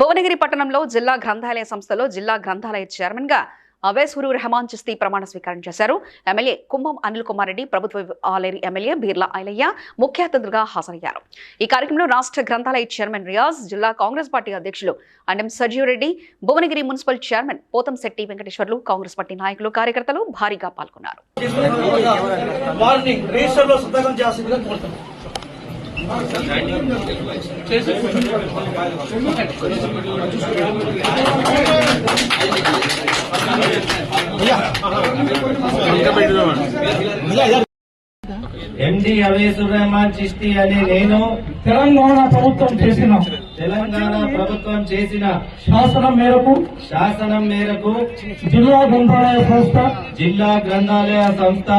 భువనగిరి పట్టణంలో జిల్లా గ్రంథాలయ సంస్థలో జిల్లా గ్రంథాలయ చైర్మన్గా అవేసూరు రెహమాన్ చిస్తీ ప్రమాణ స్వీకారం చేశారు. ఎమ్మెల్యే కుంభం అనిల్ కుమార్ రెడ్డి ప్రభుత్వ ఆలేరు ఎమ్మెల్యే బీర్లా ఐలయ్య ముఖ్య అతిథులుగా హాజరయ్యారు. ఈ కార్యక్రమంలో రాష్ట్ర గ్రంథాలయ చైర్మన్ రియాజ్ జిల్లా కాంగ్రెస్ పార్టీ అధ్యక్షులు Andam Sajeevareddy Bhuvanagiri municipal chairman Pothamsetty Venkateswarlu Congress party నాయకులు కార్యకర్తలు భారీగా పాల్గొన్నారు. ఎండి అవేసుర్ రెహమాన్ చిష్టి అని నేను తెలంగాణ ప్రభుత్వం చేసిన తెలంగాణ ప్రభుత్వం చేసిన శాసనం మేరకు శాసనం మేరకు జిల్లా గ్రంథాలయ సంస్థ జిల్లా గ్రంథాలయ సంస్థ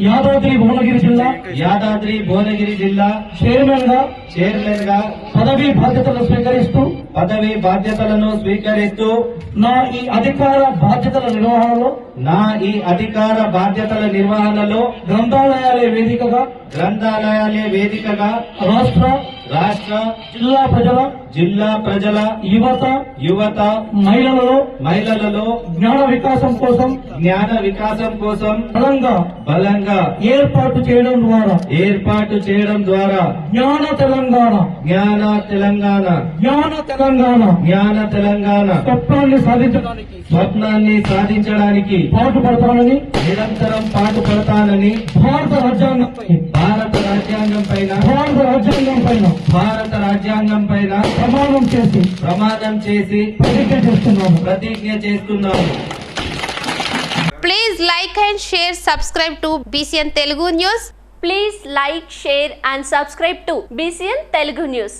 యాదాద్రి భువనగిరి జిల్లా యాదాద్రి భువనగిరి జిల్లా చైర్మన్గా చైర్మన్గా పదవి బాధ్యతలు స్వీకరిస్తూ పదవి బాధ్యతలను స్వీకరిస్తూ నా ఈ అధికార బాధ్యతల నిర్వహణలో నా ఈ అధికార బాధ్యతల నిర్వహణలో గ్రంథాలయాలే వేదికగా గ్రంథాలయాలే వేదికగా రాష్ట్ర రాష్ట్ర జిల్లా ప్రజల జిల్లా ప్రజల యువత యువత మహిళలలో మహిళలలో జ్ఞాన వికాసం కోసం జ్ఞాన వికాసం కోసం బలంగా బలంగా ఏర్పాటు చేయడం ద్వారా ఏర్పాటు చేయడం ద్వారా జ్ఞాన తెలంగాణ జ్ఞాన తెలంగాణ జ్ఞాన తెలంగాణ జ్ఞాన తెలంగాణ స్వప్నాన్ని సాధించడానికి స్వప్నాన్ని సాధించడానికి పాటుపడతానని నిరంతరం పాటుపడతానని భారత రాజ్యాంగంపై భారత రాజ్యాంగం పైన భారత రాజ్యాంగం పైన భారత రాజ్యాంగం పైన ప్రమాణం చేసి ప్రమాణం చేసి ప్రతిజ్ఞ చేస్తున్నాను ప్రతిజ్ఞ చేస్తున్నాము Please like and share, subscribe to BCN Telugu News. Please like, share and subscribe to BCN Telugu News.